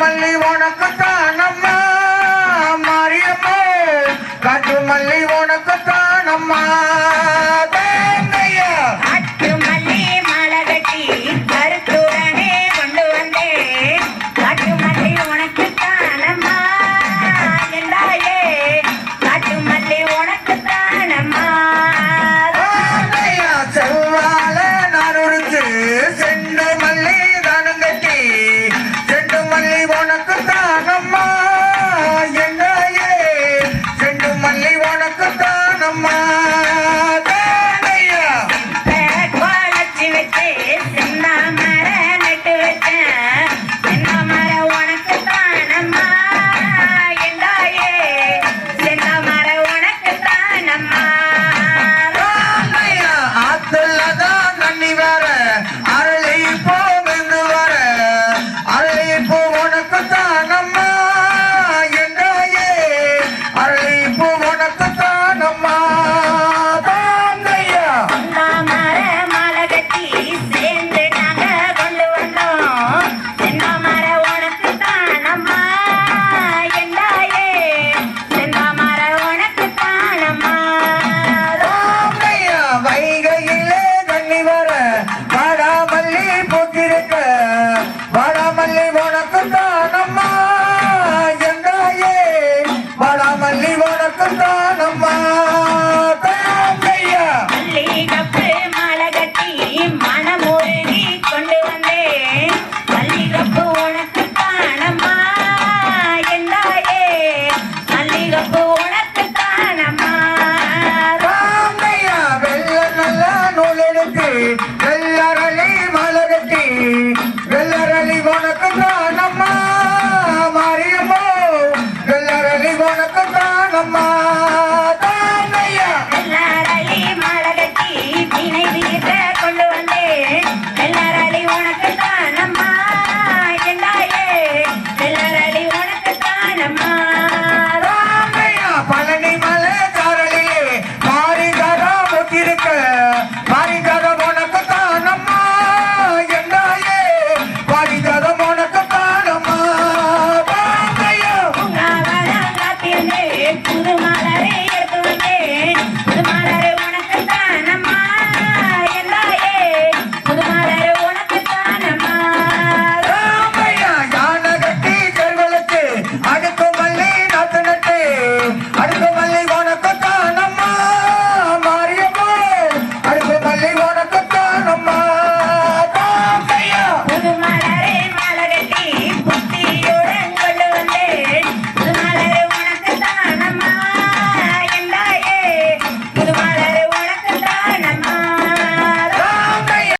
மல்லி உனக்குத்தானம்மா மாரியம்மா காட்டு மல்லி உனக்குத்தானம்மா